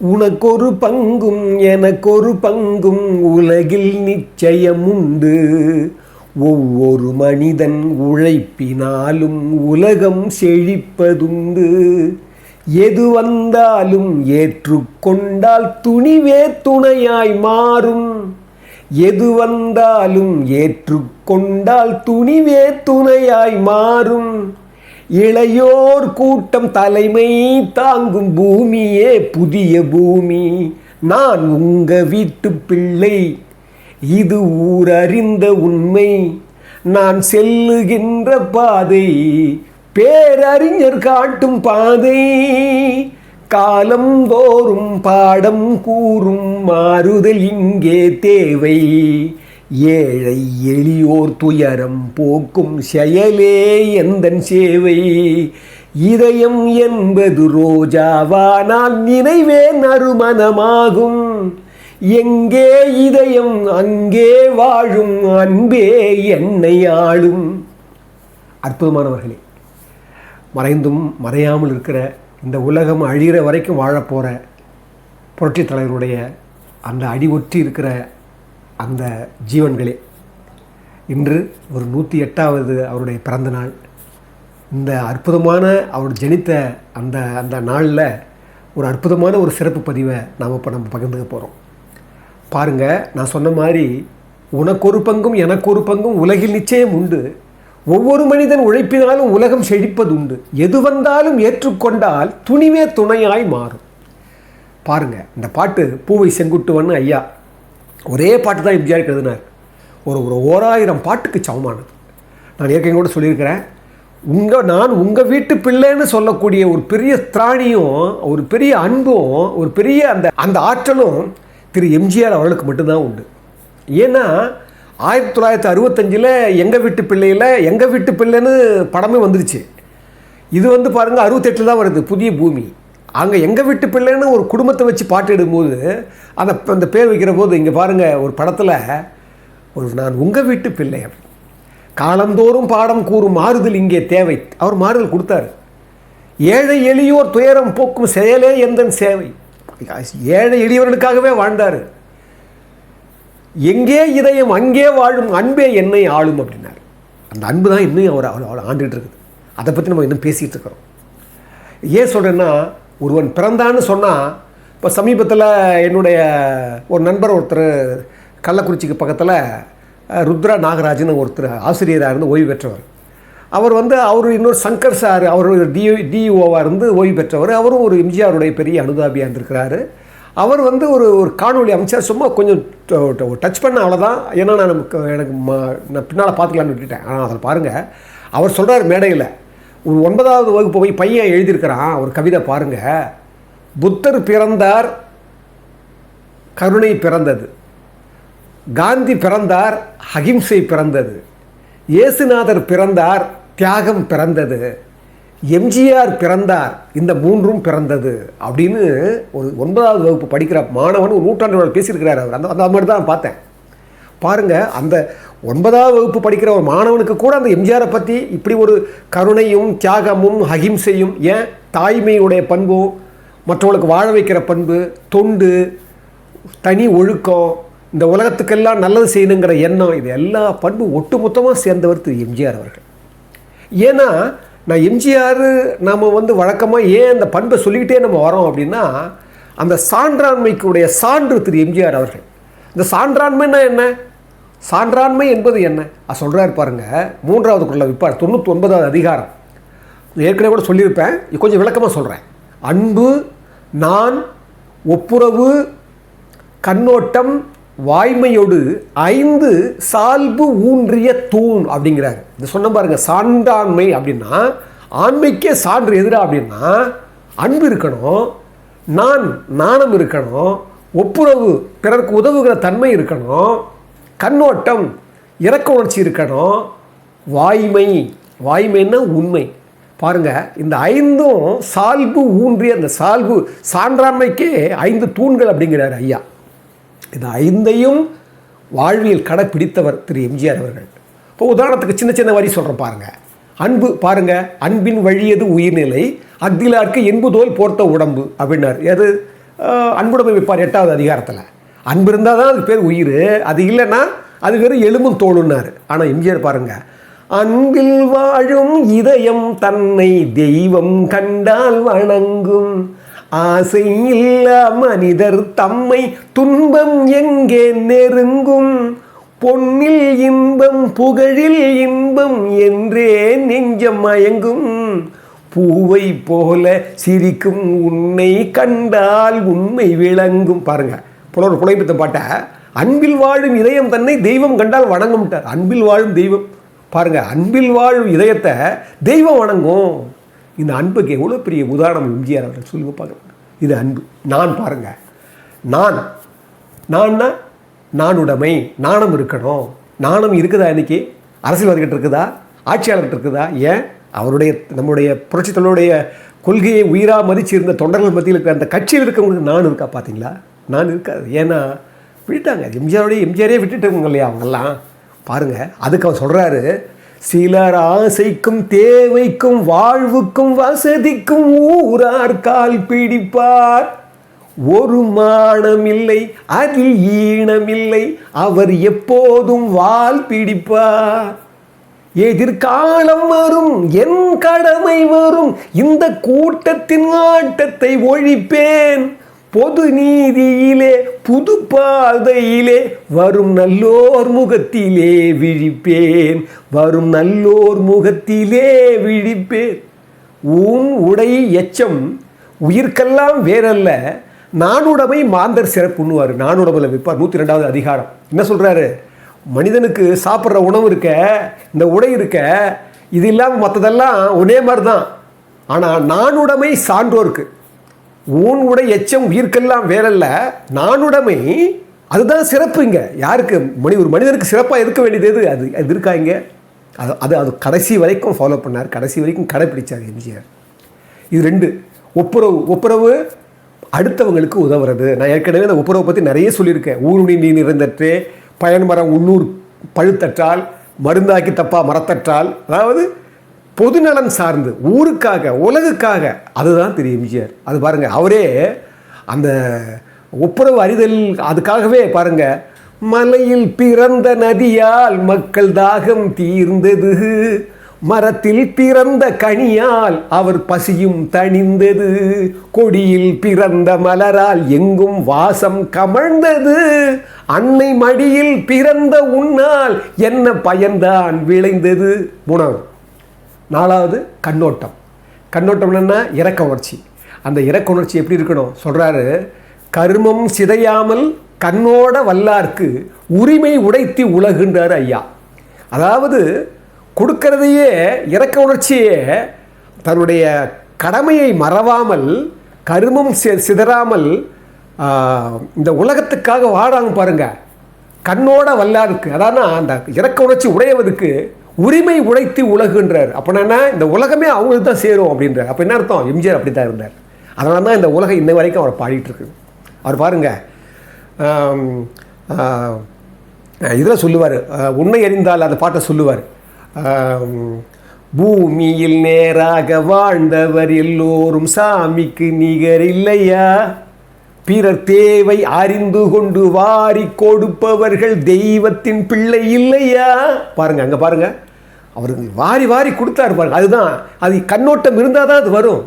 உனக்கொரு பங்கும் எனக்கொரு பங்கும் உலகில் நிச்சயம் உண்டு ஒவ்வொரு மனிதன் உழைப்பினாலும் உலகம் செழிப்பதுண்டு. எது வந்தாலும் ஏற்றுக்கொண்டால் துணிவே துணையாய் மாறும். எது வந்தாலும் ஏற்றுக்கொண்டால் துணிவே துணையாய் மாறும். இளையோர் கூட்டம் தலைமை தாங்கும் பூமியே புதிய பூமி. நான் உங்க வீட்டு பிள்ளை. இது ஊரறிந்த உண்மை. நான் செல்லுகின்ற பாதை பேரறிஞர் காட்டும் பாதை. காலம் தோறும் பாடம் கூறும் மாறுதல் இங்கே தேவை. ஏழை எளியோர் துயரம் போக்கும் செயலே எந்தன் சேவை? இதயம் என்பது ரோஜாவானால் நினைவே நறுமணமாகும். எங்கே இதயம் அங்கே வாழும் அன்பே என்னை ஆளும். அற்புதமானவர்களே மறைந்தும் மறையாமல் இருக்கிற இந்த உலகம் அழிகிற வரைக்கும் வாழப்போகிற புரட்சித் தலைவருடைய அந்த அடி ஒற்றி இருக்கிற அந்த ஜீவன்களே. இன்று ஒரு நூற்றி எட்டாவது அவருடைய பிறந்த நாள். இந்த அற்புதமான அவர் ஜனித்த அந்த அந்த நாளில் ஒரு அற்புதமான ஒரு சிறப்பு பதிவை நாம் இப்போ நம்ம பகிர்ந்துக்க போகிறோம் பாருங்கள் நான் சொன்ன மாதிரி உனக்கொரு பங்கும் எனக்கொரு பங்கும் உலகில் நிச்சயம் உண்டு. ஒவ்வொரு மனிதன் உழைப்பினாலும் உலகம் செழிப்பது உண்டு எது வந்தாலும் ஏற்றுக்கொண்டால் துணிவே துணையாய் மாறும். பாருங்கள் இந்த பாட்டு பூவை செங்குட்டுவன் ஐயா. ஒரே பாட்டு தான் எம்ஜிஆர் எழுதினார். ஒரு ஒரு ஓராயிரம் பாட்டுக்கு சமமானது. நான் ஏற்கனவே கூட சொல்லியிருக்கிறேன். உங்கள் நான் உங்கள் வீட்டு பிள்ளைன்னு சொல்லக்கூடிய ஒரு பெரிய திராணியும் ஒரு பெரிய அன்பும் ஒரு பெரிய அந்த அந்த ஆற்றலும் திரு எம்ஜிஆர் அவர்களுக்கு மட்டும்தான் உண்டு. ஏன்னா ஆயிரத்தி தொள்ளாயிரத்தி அறுபத்தஞ்சில் எங்கள் வீட்டு பிள்ளையில் எங்கள் வீட்டு பிள்ளைன்னு படமே வந்துருச்சு. இது வந்து பாருங்கள் அறுபத்தெட்டில் தான் வருது புதிய பூமி. அங்கே எங்கள் வீட்டு பிள்ளைன்னு ஒரு குடும்பத்தை வச்சு பாட்டு அந்த அந்த பேர் வைக்கிற போது இங்கே பாருங்கள் ஒரு படத்தில் ஒரு நான் உங்கள் வீட்டு பிள்ளை அப்படி காலந்தோறும் பாடம் கூறும் மாறுதல் இங்கே தேவை. அவர் மாறுதல் கொடுத்தாரு. ஏழை எளியோர் துயரம் போக்கும் செயலே எந்தன் சேவை? ஏழை எளியவர்களுக்காகவே வாழ்ந்தார். எங்கே இதயம் அங்கே வாழும் அன்பே என்னை ஆளும் அப்படின்னார். அந்த அன்பு தான் இன்னும் அவர் அவ்வளோ அவர் ஆண்டுகிட்டு இருக்குது. அதை பற்றி நம்ம இன்னும் பேசிகிட்டு இருக்கிறோம். ஏன் சொல்கிறேன்னா ஒருவன் பிறந்தான்னு சொன்னால் இப்போ சமீபத்தில் என்னுடைய ஒரு நண்பர் ஒருத்தர் கள்ளக்குறிச்சிக்கு பக்கத்தில் ருத்ரா நாகராஜன் ஒருத்தர் ஆசிரியராக இருந்து ஓய்வு பெற்றவர். அவர் வந்து அவர் இன்னொரு சங்கர் சார் அவர் டி டிஇஓவாக இருந்து ஓய்வு பெற்றவர். அவரும் ஒரு எம்ஜிஆருடைய பெரிய அனுதாபியாக இருந்திருக்கிறாரு. அவர் வந்து ஒரு ஒரு காணொலி அமைச்சர். சும்மா கொஞ்சம் டச் பண்ண அவ்வளோதான் ஏன்னா நான் நமக்கு எனக்கு ம நான் பின்னால் பார்த்துக்கலான்னு விட்டுட்டேன். ஆனால் அதில் பாருங்கள் அவர் சொல்கிறார் மேடையில் ஒரு ஒன்பதாவது வகுப்பு போய் பையன் எழுதியிருக்கிறான் ஒரு கவிதை பாருங்கள் புத்தர் பிறந்தார் கருணை பிறந்தது. காந்தி பிறந்தார் அகிம்சை பிறந்தது. இயேசுநாதர் பிறந்தார் தியாகம் பிறந்தது. எம்ஜிஆர் பிறந்தார் இந்த மூன்றும் பிறந்தது. அப்படின்னு ஒரு ஒன்பதாவது வகுப்பு படிக்கிற மாணவன் ஒரு நூற்றாண்டு பேசியிருக்கிறார் அவர். அந்த அந்த மாதிரி தான் பார்த்தேன். பாருங்கள் அந்த ஒன்பதாவது வகுப்பு படிக்கிற ஒரு மாணவனுக்கு கூட அந்த எம்ஜிஆரை பற்றி இப்படி ஒரு கருணையும் தியாகமும் அகிம்சையும் ஏன்? தாய்மையுடைய பண்பும் மற்றவங்களுக்கு வாழ வைக்கிற பண்பு தொண்டு தனி ஒழுக்கம் இந்த உலகத்துக்கெல்லாம் நல்லது செய்யணுங்கிற எண்ணம் இது எல்லா பண்பு ஒட்டுமொத்தமாக சேர்ந்தவர் திரு எம்ஜிஆர் அவர்கள். ஏன்னா நான் எம்ஜிஆர் நாம் வந்து வழக்கமாக ஏன் அந்த பண்பை சொல்லிக்கிட்டே நம்ம வரோம் அப்படின்னா அந்த சான்றாண்மைக்குடைய சான்று திரு எம்ஜிஆர் அவர்கள். இந்த சான்றாண்மைன்னா என்ன? சான்றாண்மை என்பது என்ன? அது சொல்கிறாரு பாருங்க. மூன்றாவது குரலை விற்பார் தொண்ணூற்றி ஒன்பதாவது அதிகாரம். ஏற்கனவே கூட சொல்லியிருப்பேன். கொஞ்சம் விளக்கமாக சொல்கிறேன் அன்பு நான் ஒப்புரவு கண்ணோட்டம் வாய்மையோடு ஐந்து சால்பு ஊன்றிய தூண் அப்படிங்கிறாரு. இது சொன்ன பாருங்கள் சான்றாண்மை அப்படின்னா ஆண்மைக்கே சான்று எதிராக அப்படின்னா அன்பு இருக்கணும் நான் நாணம் இருக்கணும் ஒப்புரவு பிறருக்கு உதவுகிற தன்மை இருக்கணும் கண்ணோட்டம் இறக்க உணர்ச்சி இருக்கணும். வாய்மை வாய்மைன்னா உண்மை. பாருங்கள் இந்த ஐந்தும் சால்பு ஊன்றிய அந்த சால்பு சான்றாண்மைக்கே ஐந்து தூண்கள் அப்படிங்கிறார் ஐயா. இந்த ஐந்தையும் வாழ்வியல் கடைப்பிடித்தவர் திரு எம்ஜிஆர் அவர்கள். இப்போ உதாரணத்துக்கு சின்ன சின்ன வரி சொல்கிறேன் பாருங்கள் அன்பு பாருங்கள் அன்பின் வழியது உயிர்நிலை அக்திலார்க்கு என்புதோல் போர்த்த உடம்பு அப்படின்னார். எது? அன்புடமை அன்புடைமை வைப்பார் எட்டாவது அதிகாரத்தில். அன்பு இருந்தால் தான் அதுக்கு பேர் உயிர். அது இல்லைன்னா அது வெறும் எலும்பும் தோளுன்னாரு. ஆனால் எம்ஜிஆர் பாருங்க அன்பில் வாழும் இதயம் தன்னை தெய்வம் கண்டால் வணங்கும். ஆசை இல்லா மனிதர் தம்மை துன்பம் எங்கே நெருங்கும். பொன்னில் இன்பம் புகழில் இன்பம் என்றே நெஞ்சம் மயங்கும். பூவை போல சிரிக்கும் உன்னை கண்டால் உண்மை விளங்கும். பாருங்க புலவர் புலைப்பித்த பாட்டை அன்பில் வாழும் இதயம் தன்னை தெய்வம் கண்டால் வணங்கும்ட்டார். அன்பில் வாழும் தெய்வம். பாருங்கள் அன்பில் வாழும் இதயத்தை தெய்வம் வணங்கும். இந்த அன்புக்கு எவ்வளோ பெரிய உதாரணம் எம்ஜிஆர் அவர்கள் சொல்லுங்க பார்க்குறேன் இது அன்பு. நான் பாருங்க நான் நான்னா நானுடைமை நாணம் இருக்கணும். நாணம் இருக்குதா இன்னைக்கு? அரசியல்வாதிகிட்ட இருக்குதா? ஆட்சியாளர்கிட்ட இருக்குதா? ஏன்? அவருடைய நம்முடைய புரட்சித்தலைவருடைய கொள்கையை உயிராக மதிச்சு இருந்த தொண்டர்கள் மத்தியில் இருக்கிற அந்த கட்சியில் இருக்கவங்களுக்கு நான் இருக்கா பார்த்தீங்களா? நான் இருக்காது. ஏன்னா விட்டுட்டாங்க. எம்ஜிஆருடைய எம்ஜிஆரே விட்டுட்டவங்க இல்லையா அவங்கெல்லாம்? பாருங்க அதுக்கு அவர் சொல்கிறாரு சிலர் ஆசைக்கும் தேவைக்கும் வாழ்வுக்கும் வசதிக்கும் ஊரார் கால் பிடிப்பார். ஒரு மானமில்லை அதில் ஈனமில்லை அவர் எப்போதும் வால் பிடிப்பார். எதிர்காலம் வரும் என் கடமை வரும் இந்த கூட்டத்தின் ஆட்டத்தை ஒழிப்பேன். பொது நீதியிலே புது பாதையிலே வரும் நல்லோர் முகத்திலே விழிப்பேன். வரும் நல்லோர் முகத்திலே விழிப்பேன். ஊன் உடை எச்சம் உயிர்க்கெல்லாம் வேறல்ல. நானுடைமை மாந்தர் சிறப்புண்ணுவார் நானுடமையில் விற்பார் நூற்றி ரெண்டாவது அதிகாரம். என்ன சொல்கிறாரு மனிதனுக்கு சாப்பிட்ற உணவு இருக்க இந்த உடை இருக்க இது இல்லாமல் மற்றதெல்லாம் ஒரே மாதிரி தான் ஆனால் நானுடைமை சான்றோருக்கு. ஊன் உடை எச்சம் உயிர்க்கெல்லாம் வேறல்ல. நானுடைமை அதுதான் சிறப்பு இங்கே. யாருக்கு? மணி ஒரு மனிதனுக்கு சிறப்பாக இருக்க வேண்டியது எது? அது அது இருக்கா இங்கே? அது அது அது கடைசி வரைக்கும் ஃபாலோ பண்ணார். கடைசி வரைக்கும் கடைப்பிடிச்சார் எம்ஜிஆர். இது ரெண்டு. ஒப்புரவு. ஒப்புரவு அடுத்தவங்களுக்கு உதவுறது. நான் ஏற்கனவே அந்த ஒப்புரவை பற்றி நிறைய சொல்லியிருக்கேன். ஊருணி நீ பயன் பயன்மரம் உள்ளூர் பழுத்தற்றால் மருந்தாக்கி தப்பா மரத்தற்றால் அதாவது பொதுநலன் சார்ந்து ஊருக்காக உலகுக்காக அதுதான் திரு எம்ஜிஆர் அது பாருங்கள் அவரே அந்த ஒப்புரவு அறிதல் அதுக்காகவே பாருங்கள் மலையில் பிறந்த நதியால் மக்கள் தாகம் தீர்ந்தது. மரத்தில் பிறந்த கனியால் அவர் பசியும் தணிந்தது. கொடியில் பிறந்த மலரால் எங்கும் வாசம் கமழ்ந்தது. அன்னை மடியில் பிறந்த உன்னால் என்ன பயன்தான் விளைந்தது? மூணாவது. நாலாவது கண்ணோட்டம். கண்ணோட்டம் என்னென்னா இறக்க உணர்ச்சி. அந்த இறக்க உணர்ச்சி எப்படி இருக்கணும்? சொல்கிறாரு கருமம் சிதையாமல் கண்ணோட வல்லார்க்கு உரிமை உடைத்தி உலகுன்றார் ஐயா. அதாவது கொடுக்கறதையே இறக்க உணர்ச்சியே தன்னுடைய கடமையை மறவாமல் கருமம் சிதறாமல் இந்த உலகத்துக்காக வாடாங்க பாருங்கள் கண்ணோட வல்லாருக்கு. அதானா அந்த இறக்க உணர்ச்சி உடையவருக்கு உரிமை உழைத்து உலகுன்றார். அப்படின்னா இந்த உலகமே அவங்களுக்கு தான் சேரும் அப்படின்றார். அப்போ என்ன அர்த்தம்? எம்ஜிஆர் அப்படி தான் இருந்தார். அதனால தான் இந்த உலகம் இன்ன வரைக்கும் அவர் பாடிட்டு இருக்கு அவர் பாருங்க இதில் சொல்லுவார். உண்மை அறிந்தால் அந்த பாட்டை சொல்லுவார். பூமியில் நேராக வாழ்ந்தவர் எல்லோரும் சாமிக்கு நிகர் இல்லையா? பிறர் தேவை அறிந்து கொண்டு வாரி கொடுப்பவர்கள் தெய்வத்தின் பிள்ளை இல்லையா? பாருங்க அங்கே பாருங்கள் அவருக்கு வாரி வாரி கொடுத்தாரு பாருங்க. அதுதான் அது கண்ணோட்டம் இருந்தால் தான் அது வரும்.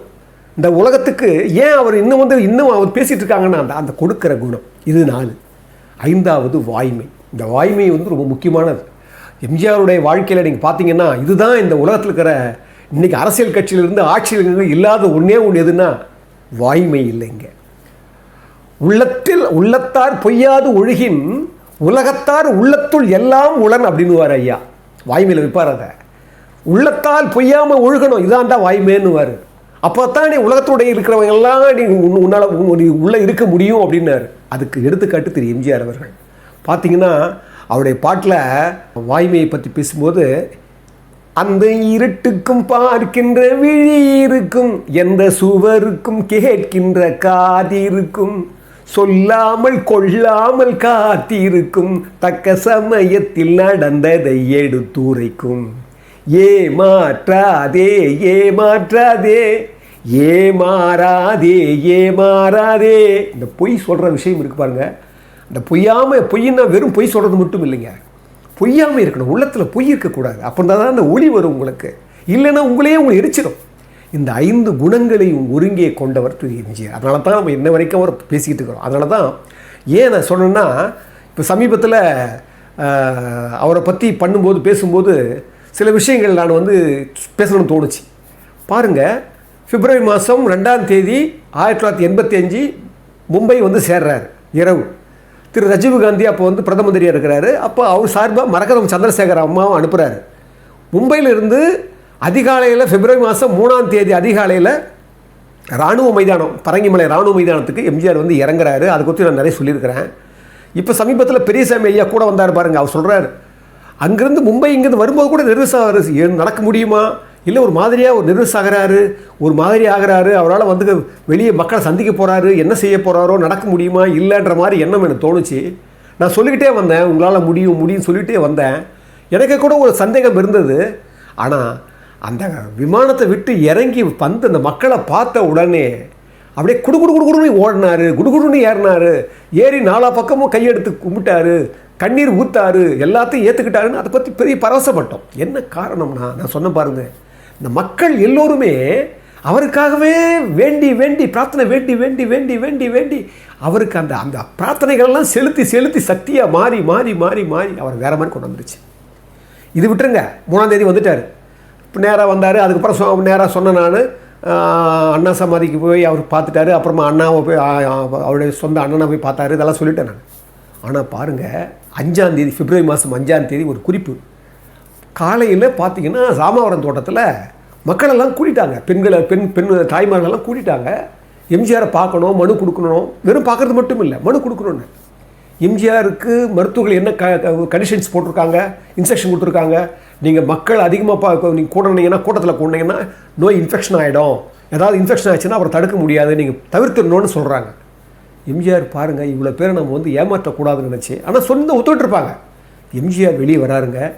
இந்த உலகத்துக்கு ஏன் அவர் இன்னும் வந்து இன்னும் அவர் பேசிகிட்டு இருக்காங்கன்னா அந்த அந்த கொடுக்கிற குணம். இது நாலு. ஐந்தாவது வாய்மை. இந்த வாய்மை வந்து ரொம்ப முக்கியமானது. எம்ஜிஆருடைய வாழ்க்கையில் நீங்கள் பார்த்தீங்கன்னா இதுதான் இந்த உலகத்தில் இருக்கிற இன்றைக்கி அரசியல் கட்சியிலிருந்து ஆட்சியில் இருந்து இல்லாத ஒன்றே ஒன்று எதுன்னா வாய்மை இல்லைங்க. உள்ளத்தில் உள்ளத்தார் பொய்யாது ஒழுகின் உலகத்தார் உள்ளத்துள் எல்லாம் உளன் அப்படின்னுவார் ஐயா. வாய்மையில் விற்பார் அதை. உள்ளத்தால் பொய்யாமல் ஒழுகணும் இதான்டா வாய்மைன்னுவார். அப்போ தான் நீ உலகத்தோடைய இருக்கிறவங்க எல்லாம் நீ உன்னால் நீ உள்ளே இருக்க முடியும் அப்படின்னாரு. அதுக்கு எடுத்துக்காட்டு திரு எம்ஜிஆர் அவர்கள். பார்த்தீங்கன்னா அவருடைய பாட்டில் வாய்மையை பற்றி பேசும்போது அந்த இருட்டுக்கும் பார்க்கின்ற விழி இருக்கும் எந்த சுவருக்கும் கேட்கின்ற காதிருக்கும் சொல்லாமல் கொள்ளாமல் காத்திருக்கும் தக்க சமயத்தில் நடந்ததை எடுத்துரைக்கும். ஏமாற்றாதே ஏமாற்றாதே. ஏமாறாதே ஏமாறாதே. இந்த பொய் சொல்கிற விஷயம் இருக்கு பாருங்க. இந்த பொய்யாமல் பொய்னா வெறும் பொய் சொல்கிறது மட்டும் இல்லைங்க. பொய்யாமல் இருக்கணும். உள்ளத்தில் பொய் இருக்கக்கூடாது. அப்போ தான் அந்த ஒளி வரும் உங்களுக்கு. இல்லைன்னா உங்களையே உங்களை எரிச்சிடும் இந்த ஐந்து குணங்களையும் ஒருங்கே கொண்டவர் திரு எம்ஜிஆர். அதனால தான் நம்ம இன்ன வரைக்கும் அவர் பேசிக்கிட்டு இருக்கிறோம். அதனால தான் ஏன் நான் சொன்னேன்னா இப்போ சமீபத்தில் அவரை பற்றி பண்ணும்போது பேசும்போது சில விஷயங்கள் நான் வந்து பேசணும்னு தோணுச்சு. பாருங்கள் பிப்ரவரி மாதம் ரெண்டாம் தேதி ஆயிரத்தி தொள்ளாயிரத்தி எண்பத்தி அஞ்சு மும்பை வந்து சேர்றாரு இரவு. திரு ராஜீவ் காந்தி அப்போ வந்து பிரதம மந்திரியாக இருக்கிறாரு. அப்போ அவர் சார்பாக மரகதம் சந்திரசேகர் அம்மாவும் அனுப்புகிறாரு மும்பையிலிருந்து அதிகாலையில் பிப்ரவரி மாதம் மூணாம் தேதி அதிகாலையில் ராணுவ மைதானம் பரங்கிமலை ராணுவ மைதானத்துக்கு எம்ஜிஆர் வந்து இறங்குறாரு. அதை குறித்து நான் நிறைய சொல்லியிருக்கிறேன். இப்போ சமீபத்தில் பெரியசாமி ஐயா கூட வந்தார் பாருங்க அவர் சொல்கிறார் அங்கேருந்து மும்பை இங்கேருந்து வரும்போது கூட நெர்வஸ் ஆகிறாரு நடக்க முடியுமா? இல்லை ஒரு மாதிரியாக ஒரு நெர்வஸ் ஆகிறாரு ஒரு மாதிரி ஆகிறாரு? அவரால் வந்து வெளியே மக்களை சந்திக்க போகிறாரு என்ன செய்ய போகிறாரோ நடக்க முடியுமா? இல்லைன்ற மாதிரி எண்ணம் எனக்கு தோணுச்சு. நான் சொல்லிக்கிட்டே வந்தேன். உங்களால் முடியும் முடியும் சொல்லிகிட்டே வந்தேன். எனக்கு கூட ஒரு சந்தேகம் இருந்தது. ஆனால் அந்த விமானத்தை விட்டு இறங்கி வந்து அந்த மக்களை பார்த்த உடனே அப்படியே குடு குடு குடு குடுன்னு ஓடினாரு. குடுகுடுன்னு ஏறினாரு. ஏறி நாலா பக்கமும் கையெடுத்து கும்பிட்டாரு. கண்ணீர் ஊத்தாரு எல்லாத்தையும் ஏற்றுக்கிட்டாருன்னு அதை பற்றி பெரிய பரவசப்பட்டோம். என்ன காரணம்னா நான் சொன்ன பாருங்கள் இந்த மக்கள் எல்லோருமே அவருக்காகவே வேண்டி வேண்டி பிரார்த்தனை வேண்டி வேண்டி வேண்டி வேண்டி வேண்டி அவருக்கு அந்த அந்த பிரார்த்தனைகள்லாம் செலுத்தி செலுத்தி சக்தியாக மாறி மாறி மாறி மாறி அவர் வேற மாதிரி கொண்டு வந்துருச்சு. இது விட்டுருங்க மூணாம் தேதி வந்துட்டார். இப்போ நேராக வந்தார் அதுக்கப்புறம் சொ நேராக சொன்ன நான் அண்ணா சமாதிக்கு போய் அவர் பார்த்துட்டாரு அப்புறமா அண்ணாவை போய் அவருடைய சொந்த அண்ணனை போய் பார்த்தாரு இதெல்லாம் சொல்லிட்டேன் நான். ஆனால் பாருங்கள் அஞ்சாந்தேதி பிப்ரவரி மாதம் அஞ்சாந்தேதி ஒரு குறிப்பு. காலையில் பார்த்தீங்கன்னா ராமாவரம் தோட்டத்தில் மக்களெல்லாம் கூட்டிட்டாங்க. பெண்களை பெண் பெண் தாய்மார்களெல்லாம் கூட்டிட்டாங்க. எம்ஜிஆரை பார்க்கணும் மனு கொடுக்கணும். வெறும் பார்க்குறது மட்டும் இல்லை மனு கொடுக்கணும்னு. எம்ஜிஆருக்கு மருத்துவர்கள் என்ன க கண்டிஷன்ஸ் போட்டிருக்காங்க? இன்ஸ்ட்ரக்ஷன் கொடுத்துருக்காங்க. நீங்கள் மக்கள் அதிகமாக பா நீங்கள் கூடனீங்கன்னா கூட்டத்தில் கூடனீங்கன்னா நோய் இன்ஃபெக்ஷன் ஆகிடும் ஏதாவது இன்ஃபெக்ஷன் ஆச்சுன்னா அப்புறம் தடுக்க முடியாது. நீங்கள் தவிர்த்துடணும்னு சொல்கிறாங்க எம்ஜிஆர் பாருங்கள் இவ்வளோ பேரை நம்ம வந்து ஏமாற்றக்கூடாதுன்னு நினச்சி ஆனால் சொந்த ஒத்துட்ருப்பாங்க எம்ஜிஆர் வெளியே வராருங்க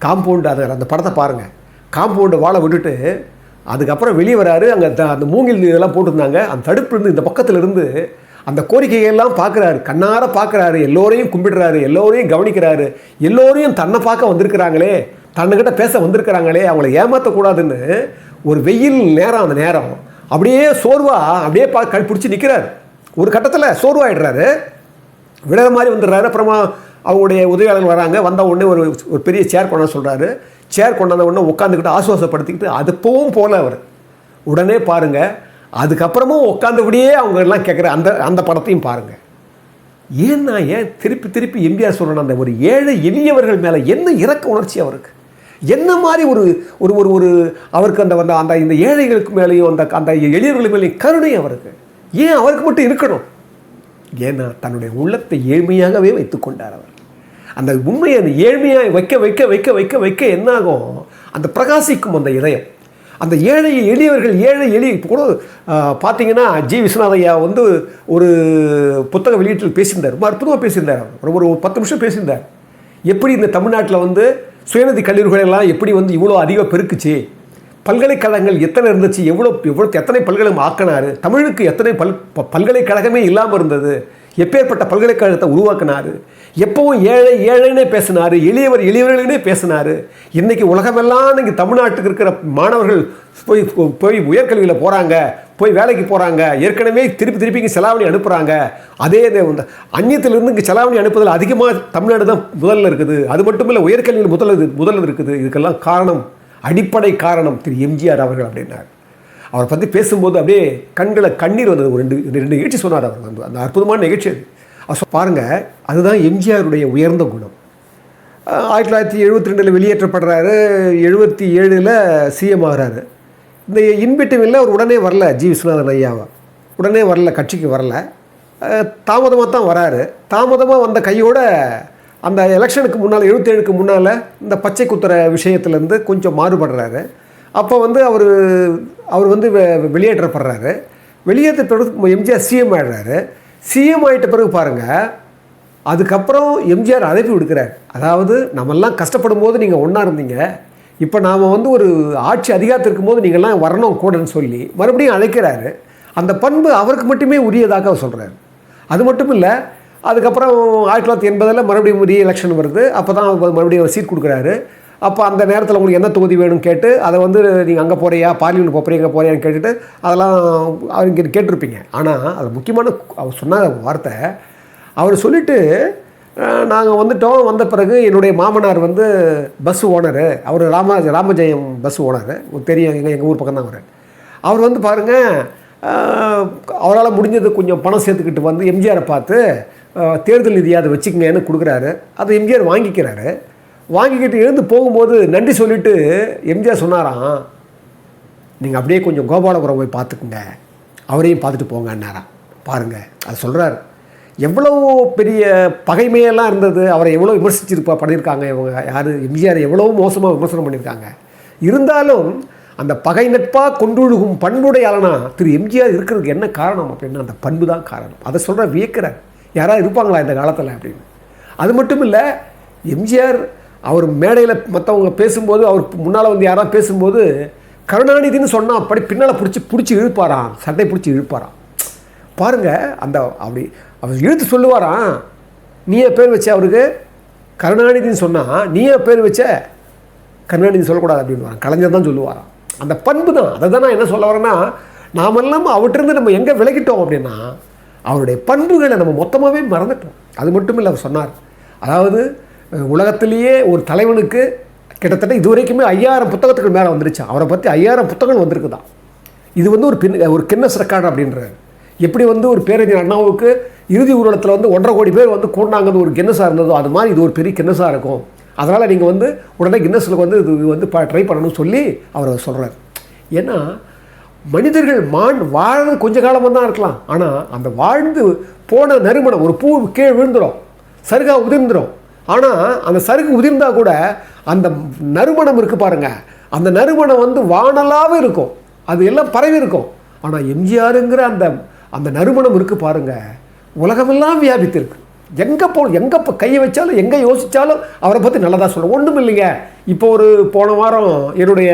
காம்பவுண்டு அதை அந்த படத்தை பாருங்கள் காம்பவுண்டை வாழை விட்டுட்டு அதுக்கப்புறம் வெளியே வராரு அங்கே அந்த மூங்கில் இதெல்லாம் போட்டிருந்தாங்க. அந்த தடுப்பு இருந்து இந்த பக்கத்தில் இருந்து அந்த கோரிக்கையெல்லாம் பார்க்குறாரு கண்ணார பார்க்குறாரு எல்லோரையும் கும்பிடுறாரு. எல்லோரையும் கவனிக்கிறாரு. எல்லோரையும் தன்னை பார்க்க வந்திருக்கிறாங்களே. தன்னுக்கிட்ட பேச வந்திருக்கிறாங்களே. அவங்கள ஏமாற்றக்கூடாதுன்னு ஒரு வெயில் நேரம் அந்த நேரம். அப்படியே சோர்வாக அப்படியே பா பிடிச்சி நிற்கிறாரு ஒரு கட்டத்தில் சோர்வாயிடுறாரு. விடுற மாதிரி வந்துடுறாரு. அப்புறமா அவங்களுடைய உதவியாளர்கள் வராங்க. வந்த உடனே ஒரு ஒரு பெரிய சேர் கொண்டாந்து சொல்கிறாரு சேர் கொண்டாந்த உடனே உட்காந்துக்கிட்டு ஆசுவாசப்படுத்திக்கிட்டு அது போகல அவர். உடனே பாருங்கள் அதுக்கப்புறமும் உட்காந்தபடியே அவங்க எல்லாம் கேட்குற அந்த அந்த படத்தையும் பாருங்கள் ஏன்னா ஏன் திருப்பி திருப்பி எம்ஜிஆர் சொல்கிறேன் அந்த ஒரு ஏழை எளியவர்கள் மேலே என்ன இறக்க உணர்ச்சி அவருக்கு? என்ன மாதிரி ஒரு ஒரு ஒரு ஒரு அவருக்கு அந்த அந்த அந்த இந்த ஏழைகளுக்கு மேலேயும் அந்த அந்த எளியவர்கள் மேலேயும் கருணை அவருக்கு? ஏன் அவருக்கு மட்டும் இருக்கணும்? ஏன்னா தன்னுடைய உள்ளத்தை ஏழ்மையாகவே வைத்துக்கொண்டார் அவர். அந்த உண்மையை அந்த ஏழ்மையாக வைக்க வைக்க வைக்க வைக்க வைக்க என்னாகும்? அந்த பிரகாசிக்கும் அந்த இதயம். அந்த ஏழை எளியவர்கள் ஏழை எளிய இப்போ கூட பார்த்தீங்கன்னா ஜி. விஸ்வநாதையா வந்து ஒரு புத்தக வெளியீட்டில் பேசியிருந்தார். ரொம்ப அற்புதமாக பேசியிருந்தார் அவர். ஒரு ஒரு பத்து நிமிஷம் பேசியிருந்தார். எப்படி இந்த தமிழ்நாட்டில் வந்து சுயநிதி கல்லூரிகள் எல்லாம் எப்படி வந்து இவ்வளோ அதிகம் பெருக்குச்சு? பல்கலைக்கழகங்கள் எத்தனை இருந்துச்சு? எவ்வளோ எவ்வளோ எத்தனை பல்கலைக்கழகம் ஆக்கினார்? தமிழுக்கு எத்தனை பல் பல்கலைக்கழகமே இல்லாமல் இருந்தது. எப்பேற்பட்ட பல்கலைக்கழகத்தை உருவாக்கினார்? எப்பவும் ஏழை ஏழைன்னே பேசினாரு. எளியவர் எளியவர்களே பேசினார். இன்றைக்கி உலகமெல்லாம் இன்னைக்கு தமிழ்நாட்டுக்கு இருக்கிற மாணவர்கள் போய் போய் உயர்கல்வியில் போகிறாங்க போய் வேலைக்கு போகிறாங்க ஏற்கனவே திருப்பி திருப்பி இங்கே செலாவணி அனுப்புகிறாங்க அதே அந்நியத்திலிருந்து இங்கே செலாவணி அனுப்புதல் அதிகமாக தமிழ்நாடு தான் முதல்ல இருக்குது. அது மட்டும் இல்லை உயர்கல்வியில் முதல்ல முதல்ல இருக்குது. இதுக்கெல்லாம் காரணம் அடிப்படை காரணம் திரு எம்ஜிஆர் அவர்கள் அப்படின்னார். அவரை பற்றி பேசும்போது அப்படியே கண்களை கண்ணீர் வந்தது. ஒரு ரெண்டு ரெண்டு நிகழ்ச்சி சொன்னார் அவர். அந்த அந்த அற்புதமான நிகழ்ச்சி அது. அவர் பாருங்கள் அதுதான் எம்ஜிஆருடைய உயர்ந்த குணம். ஆயிரத்தி தொள்ளாயிரத்தி எழுபத்தி ரெண்டில் வெளியேற்றப்படுறாரு. எழுபத்தி ஏழில் சிஎம் ஆகிறாரு. இந்த இன்பிட்டுவில் அவர் உடனே வரல ஜி விஸ்வநாதன் ஐயாவை. உடனே வரல கட்சிக்கு வரல. தாமதமாக தான் வராரு. தாமதமாக வந்த கையோட அந்த எலெக்ஷனுக்கு முன்னால் எழுபத்தேழுக்கு முன்னால் இந்த பச்சை குத்துற விஷயத்துலேருந்து கொஞ்சம் மாறுபடுறாரு. அப்போ வந்து அவர் அவர் வந்து வெ- வெளியேற்றப்படுறாரு. வெளியேற்ற பிறகு எம்ஜிஆர் சிஎம் ஆயிடுறாரு. சிஎம் ஆயிட்ட பிறகு பாருங்கள் அதுக்கப்புறம் எம்ஜிஆர் அழைப்பு விடுக்கிறார். அதாவது நம்மெல்லாம் கஷ்டப்படும் போது நீங்கள் ஒன்றா இருந்தீங்க. இப்போ நாம் வந்து ஒரு ஆட்சி அதிகாரத்தில் இருக்கும்போது நீங்கள்லாம் வரணும் கூடன்னு சொல்லி மறுபடியும் அழைக்கிறாரு. அந்த பண்பு அவருக்கு மட்டுமே உரியதாக அவர் சொல்கிறாரு அது மட்டும் இல்லை அதுக்கப்புறம் ஆயிரத்தி தொள்ளாயிரத்தி எண்பதில் மறுபடியும் ரீ எலெக்ஷன் வருது. அப்போ தான் அவர் மறுபடியும் அவர் சீட் கொடுக்குறாரு. அப்போ அந்த நேரத்தில் உங்களுக்கு என்ன தொகுதி வேணும்னு கேட்டு அதை வந்து நீங்கள் அங்கே போகிறியா பார்லிமெண்ட் போகிறீங்க போறியான்னு கேட்டுட்டு அதெல்லாம் அவங்க கேட்டிருப்பீங்க. ஆனால் அது முக்கியமான அவர் சொன்ன வார்த்தை அவர் சொல்லிவிட்டு நாங்கள் வந்துட்டோம் வந்த பிறகு என்னுடைய மாமனார் வந்து பஸ் ஓனரு அவர் ராம ராமஜெயம் பஸ் ஓனரு தெரியும் எங்கள் எங்கள் ஊர் பக்கம் தான் அவர். அவர் வந்து பாருங்கள் அவரால் முடிஞ்சது கொஞ்சம் பணம் சேர்த்துக்கிட்டு வந்து எம்ஜிஆரை பார்த்து தேர்தல் நிதியாக அதை வச்சுக்கங்கன்னு கொடுக்குறாரு. அதை எம்ஜிஆர் வாங்கிக்கிறாரு. வாங்கிக்கிட்டு எழுந்து போகும்போது நன்றி சொல்லிவிட்டு எம்ஜிஆர் சொன்னாராம் நீங்கள் அப்படியே கொஞ்சம் கோபாலபுரம் போய் பார்த்துக்குங்க. அவரையும் பார்த்துட்டு போங்கன்னாராம் பாருங்கள் அது சொல்கிறார் எவ்வளோ பெரிய பகைமையெல்லாம் இருந்தது. அவரை எவ்வளோ விமர்சிச்சிருப்பா பண்ணியிருக்காங்க இவங்க. யார்? எம்ஜிஆர் எவ்வளோ மோசமாக விமர்சனம் பண்ணியிருக்காங்க. இருந்தாலும் அந்த பகை நட்பாக கொண்டுழுகும் பண்புடையாளனா திரு எம்ஜிஆர் இருக்கிறதுக்கு என்ன காரணம் அப்படின்னா அந்த பண்பு தான் காரணம். அதை சொல்கிற வியக்கிறார். யாராவது இருப்பாங்களா இந்த காலத்தில் அப்படின்னு. அது மட்டும் இல்லை எம்ஜிஆர் அவர் மேடையில் மற்றவங்க பேசும்போது அவர் முன்னால் வந்து யாராவது பேசும்போது கருணாநிதின்னு சொன்னால் அப்படி பின்னால் பிடிச்சி பிடிச்சி இழுப்பாராம் சட்டை பிடிச்சி இழுப்பாராம். பாருங்கள் அந்த அப்படி அவர் இழுத்து சொல்லுவாராம் நீயே பேர் வச்ச அவருக்கு கருணாநிதின்னு சொன்னால் நீயே பேர் வச்ச கருணாநிதி சொல்லக்கூடாது அப்படின்னு கலைஞர் தான் சொல்லுவாராம். அந்த பண்பு தான் அதை தான் நான் என்ன சொல்ல வரேன்னா நாமெல்லாம் அவற்றிருந்து நம்ம எங்கே விலகிட்டோம் அப்படின்னா அவருடைய பண்புகளை நம்ம மொத்தமாகவே மறந்துட்டோம். அது மட்டும் இல்லை அவர் சொன்னார். அதாவது உலகத்திலேயே ஒரு தலைவனுக்கு கிட்டத்தட்ட இது வரைக்குமே ஐயாயிரம் புத்தகத்துக்கு மேலே வந்துருச்சு. அவரை பற்றி ஐயாயிரம் புத்தகங்கள் வந்திருக்குதான் இது வந்து ஒரு பின் ஒரு கின்னஸ் ரெக்கார்டு அப்படின்றாரு. எப்படி வந்து ஒரு பேரறிஞர் அண்ணாவுக்கு இறுதி ஊர்வலத்தில் வந்து ஒன்றரை கோடி பேர் வந்து கூடினாங்கன்னு ஒரு கின்னஸாக இருந்ததோ அது மாதிரி இது ஒரு பெரிய கின்னஸாக இருக்கும். அதனால் நீங்கள் வந்து உடனே கின்னஸில் வந்து இது வந்து ட்ரை பண்ணணும்னு சொல்லி அவர் சொல்கிறார் ஏன்னா மனிதர்கள் மான் வாழ கொஞ்ச காலமாக தான் இருக்கலாம். ஆனால் அந்த வாழ்ந்து போன நறுமணம் ஒரு பூ கீழே விழுந்துடும் சருகாக உதிர்ந்துடும் ஆனால் அந்த சருகு உதிர்ந்தால் கூட அந்த நறுமணம் இருக்குது பாருங்க. அந்த நறுமணம் வந்து வானலாகவே இருக்கும். அது எல்லாம் பரவி இருக்கும். ஆனால் எம்ஜிஆருங்கிற அந்த அந்த நறுமணம் இருக்குது பாருங்கள் உலகமெல்லாம் வியாபித்திருக்கு. எங்கே போ எங்கே இப்போ கையை வச்சாலும் எங்கே யோசித்தாலும் அவரை பற்றி நல்லதாக சொல்லுவோம் ஒன்றும் இல்லைங்க இப்போ ஒரு போன வாரம் என்னுடைய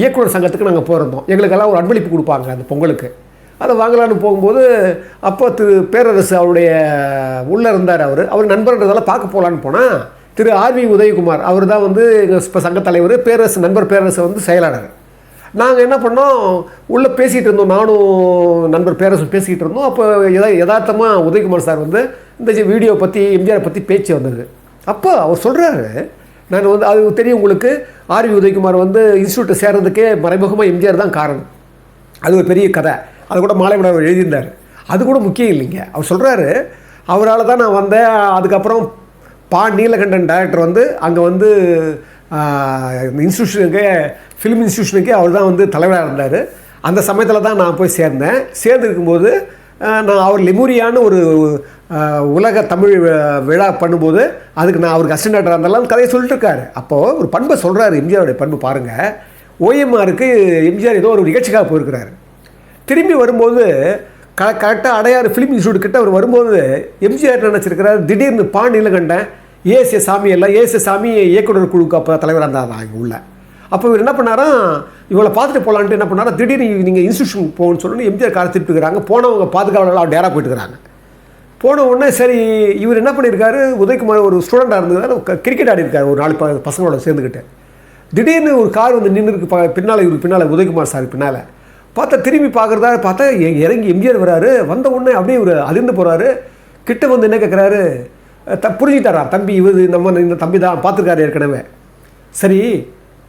இயக்குனர் சங்கத்துக்கு நாங்கள் போயிருந்தோம். எங்களுக்கெல்லாம் ஒரு அன்பளிப்பு கொடுப்பாங்க அந்த பொங்கலுக்கு. அதை வாங்கலான்னு போகும்போது அப்போ திரு பேரரசு அவருடைய உள்ளே இருந்தார் அவர். அவர் நண்பர்ன்றதெல்லாம் பார்க்க போகலான்னு போனால் திரு ஆர்வி உதயகுமார் அவர் தான் வந்து எங்கள் இப்போ சங்க தலைவர் பேரரசு நண்பர் பேரரசு வந்து செயலாளர். நாங்கள் என்ன பண்ணோம் உள்ளே பேசிகிட்டு இருந்தோம். நானும் நண்பர் பேரரசு பேசிக்கிட்டு இருந்தோம். அப்போ எதா யதார்த்தமாக உதயகுமார் சார் வந்து இந்த வீடியோ பற்றி எம்ஜிஆர் பற்றி பேச்சு வந்தது. அப்போ அவர் சொல்கிறாரு நான் வந்து அது தெரியும் உங்களுக்கு. ஆர்வி உதயகுமார் வந்து இன்ஸ்டியூட்டை சேர்றதுக்கே மறைமுகமாக எம்ஜிஆர் தான் காரணம். அது ஒரு பெரிய கதை. அது கூட மாலைவிட அவர் எழுதியிருந்தார். அது கூட முக்கியம் இல்லைங்க. அவர் சொல்கிறாரு அவரால் தான் நான் வந்தேன். அதுக்கப்புறம் பா. நீலகண்டன் டைரக்டர் வந்து அங்கே வந்து இன்ஸ்டியூஷனுக்கு ஃபிலிம் இன்ஸ்டியூஷனுக்கே அவர் தான் வந்து தலைவராக இருந்தார். அந்த சமயத்தில் தான் நான் போய் சேர்ந்தேன். சேர்ந்துருக்கும்போது நான் அவர் லெமூரியான்னு ஒரு உலக தமிழ் விழா பண்ணும்போது அதுக்கு நான் அவருக்கு அசிஸ்டன்ட் டைரக்டராக இருந்தாலும் கதையை சொல்லிட்டுருக்காரு. அப்போது ஒரு பண்பை சொல்கிறாரு எம்ஜிஆருடைய பண்பு பாருங்கள் ஓஎம்ஆருக்கு எம்ஜிஆர் ஏதோ ஒரு நிகழ்ச்சிக்காக போயிருக்கிறாரு. திரும்பி வரும்போது க கரெக்டாக அடையாறு ஃபிலிம் இன்ஸ்டியூட் கிட்ட அவர் வரும்போது எம்ஜிஆர் நினச்சிருக்கிறார்? திடீர்னு பா கண்டேன் ஏஎஸ்ஏ சாமி எல்லாம் ஏஎஸ்ஏ சாமி இயக்குனர் குழுக்கு அப்போ தலைவராக இருந்தார் இங்கே உள்ள. அப்போ இவர் என்ன பண்ணாராம் இவளை பார்த்துட்டு போகலான்ட்டு என்ன பண்ணாரா திடீர்னு நீங்கள் இன்ஸ்டியூஷன் போகணும்னு சொல்லி எம்ஜிஆர் காரை திருப்பிக்கிறாங்க போனவங்க பாதுகாவலர்கள் அவர் போயிட்டு இருக்கிறாங்க. போன உடனே சரி இவர் என்ன பண்ணியிருக்காரு உதயகுமார் ஒரு ஸ்டூடெண்ட்டாக இருந்ததால் கிரிக்கெட் ஆடிருக்காரு ஒரு நாலு ப பசங்களோட சேர்ந்துக்கிட்டு திடீர்னு ஒரு கார் வந்து நின்று இருக்கு ப பின்னால் இவர் பின்னால் உதயகுமார் சார் பின்னால். பார்த்தா திரும்பி பார்க்குறதா பார்த்தா எ- இறங்கி எம்ஜிஆர் வராரு. வந்த உடனே அப்படியே இவர் அதிர்ந்து போகிறாரு கிட்ட வந்து என்ன கேட்குறாரு த புரிஞ்சுட்டாரா தம்பி இவர் நம்ம இந்த தம்பி தான் பார்த்துருக்காரு ஏற்கனவே. சரி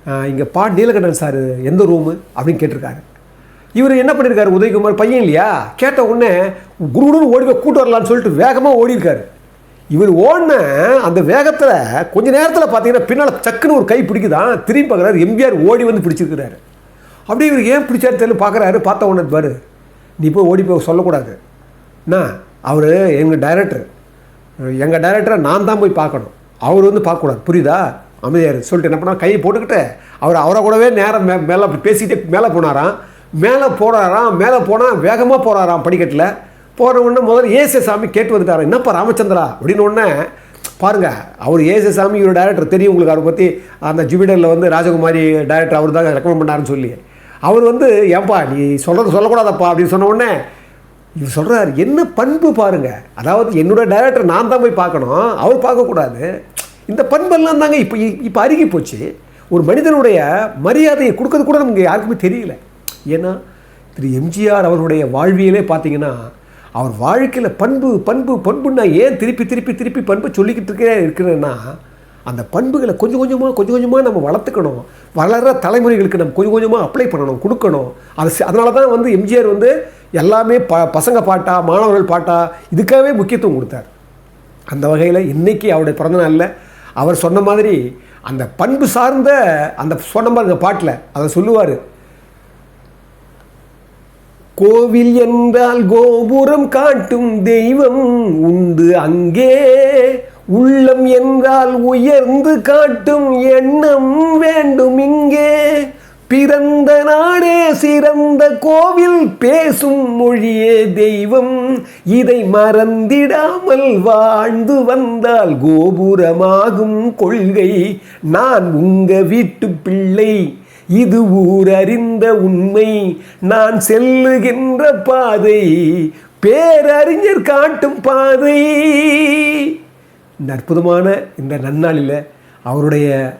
இங்கே பாட் நீலகண்டன் சார் எந்த ரூமு அப்படின்னு கேட்டிருக்காரு. இவர் என்ன பண்ணியிருக்காரு உதயகுமார் பையன் இல்லையா? கேட்ட உடனே குருகுருன்னு ஓடி போய் கூட்டு வரலான்னு சொல்லிட்டு வேகமாக ஓடிருக்காரு இவர் ஓடின அந்த வேகத்தில் கொஞ்ச நேரத்தில் பார்த்தீங்கன்னா பின்னால் சக்குன்னு ஒரு கை பிடிக்குதான் திரும்பி பார்க்குறாரு எம்ஜிஆர் ஓடி வந்து பிடிச்சிருக்கிறாரு. அப்படியே இவர் ஏன் பிடிச்சாரு தெரியல பார்க்குறாரு பார்த்த உடனே பாரு நீ போய் ஓடி போய் சொல்லக்கூடாது. என்ன? அவர் எங்கள் டைரக்டர் எங்கள் டைரக்டரை நான் தான் போய் பார்க்கணும். அவர் வந்து பார்க்கக்கூடாது. புரியுதா? அமைதியார் சொல்லிட்டு என்ன பண்ணார் கையை போட்டுக்கிட்டு அவர் அவரை கூடவே நேரம் மே மேலே பேசிக்கிட்டே மேலே போனாராம். மேலே போகிறாராம் மேலே போனால் வேகமாக போகிறாராம் படிக்கட்டில். போகிற உடனே முதல்ல ஏசே சாமி கேட்டு வந்துட்டாராம். என்னப்பா ராமச்சந்திரா? அப்படின்னு உடனே பாருங்கள் அவர் ஏசு சாமி இவர் டேரக்டர் தெரியும் உங்களுக்கு அவரை பற்றி அந்த ஜூபிடரில் வந்து ராஜகுமாரி டேரக்டர் அவர் தான் ரெக்கமெண்ட் பண்ணாருன்னு சொல்லி. அவர் வந்து ஏன்பா நீ சொல்கிறது சொல்லக்கூடாதப்பா. அப்படின்னு சொன்ன உடனே இவர் சொல்கிறார் என்ன பண்பு பாருங்கள் அதாவது என்னோடய டைரக்டர் நான் தான் போய் பார்க்கணும். அவர் பார்க்கக்கூடாது. இந்த பண்பெல்லாம் தாங்க இப்போ இப்போ அருகி போச்சு. ஒரு மனிதனுடைய மரியாதையை கொடுக்கறது கூட நமக்கு யாருக்குமே தெரியல. ஏன்னா திரு எம்ஜிஆர் அவருடைய வாழ்வியலே பார்த்தீங்கன்னா அவர் வாழ்க்கையில் பண்பு பண்பு பண்புன்னா ஏன் திருப்பி திருப்பி திருப்பி பண்பு சொல்லிக்கிட்டு இருக்கே இருக்கிறேன்னா அந்த பண்புகளை கொஞ்சம் கொஞ்சமாக கொஞ்சம் கொஞ்சமாக நம்ம வளர்த்துக்கணும். வளர்கிற தலைமுறைகளுக்கு நம்ம கொஞ்சம் கொஞ்சமாக அப்ளை பண்ணணும் கொடுக்கணும். அது அதனால தான் வந்து எம்ஜிஆர் வந்து எல்லாமே ப பசங்க பாட்டா மாணவர்கள் பாட்டா இதுக்காகவே முக்கியத்துவம் கொடுத்தார். அந்த வகையில் இன்றைக்கி அவருடைய பிறந்த நாளில் அவர் சொன்ன மாதிரி அந்த பண்பு சார்ந்த அந்த சொன்ன பாருங்க பாட்டில் அதை சொல்லுவார். கோவில் என்றால் கோபுரம் காட்டும் தெய்வம் உண்டு அங்கே. உள்ளம் என்றால் உயர்ந்து காட்டும் எண்ணம் வேண்டும் இங்கே. பிறந்த நாடே சிறந்த கோவில் பேசும் மொழியே தெய்வம். இதை மறந்திடாமல் வாழ்ந்து வந்தால் கோபுரமாகும் கொள்கை. நான் உங்க வீட்டு பிள்ளை இது ஊரறிந்த உண்மை. நான் செல்லுகின்ற பாதை பேரறிஞர் காட்டும் பாதை. இந்த அற்புதமான இந்த நன்னாளில் அவருடைய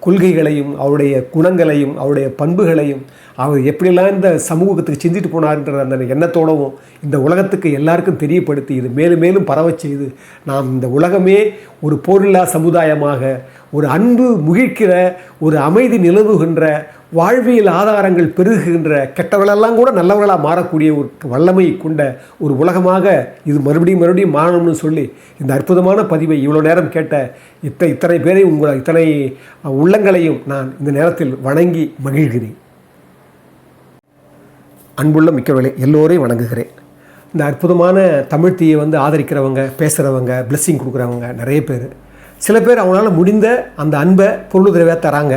கொள்கைகளையும் அவருடைய குணங்களையும் அவருடைய பண்புகளையும் அவர் எப்படியெல்லாம் இந்த சமூகத்துக்கு செஞ்சுட்டு போனார்ன்ற அந்த எண்ணத்தோடவும் இந்த உலகத்துக்கு எல்லாருக்கும் தெரியப்படுத்தி இது மேலும் மேலும் பரவச் செய்து நாம் இந்த உலகமே ஒரு போரில்லா சமுதாயமாக ஒரு அன்பு முகிக்கிற ஒரு அமைதி நிலவுகின்ற வாழ்வியல் ஆதாரங்கள் பெருகுகின்ற கெட்டவர்களெல்லாம் கூட நல்லவர்களாக மாறக்கூடிய ஒரு வல்லமை கொண்ட ஒரு உலகமாக இது மறுபடியும் மறுபடியும் மாறணும்னு சொல்லி இந்த அற்புதமான பதிவை இவ்வளோ நேரம் கேட்ட இத்த இத்தனை பேரை உங்களை இத்தனை உள்ளங்களையும் நான் இந்த நேரத்தில் வணங்கி மகிழ்கிறேன். அன்புள்ள மிக்கவர்களே எல்லோரையும் வணங்குகிறேன். இந்த அற்புதமான தமிழ்த்தியை வந்து ஆதரிக்கிறவங்க பேசுகிறவங்க பிளெஸ்ஸிங் கொடுக்குறவங்க நிறைய பேர். சில பேர் அவங்களால முடிந்த அந்த அன்பை பொருளுதவியாக தராங்க.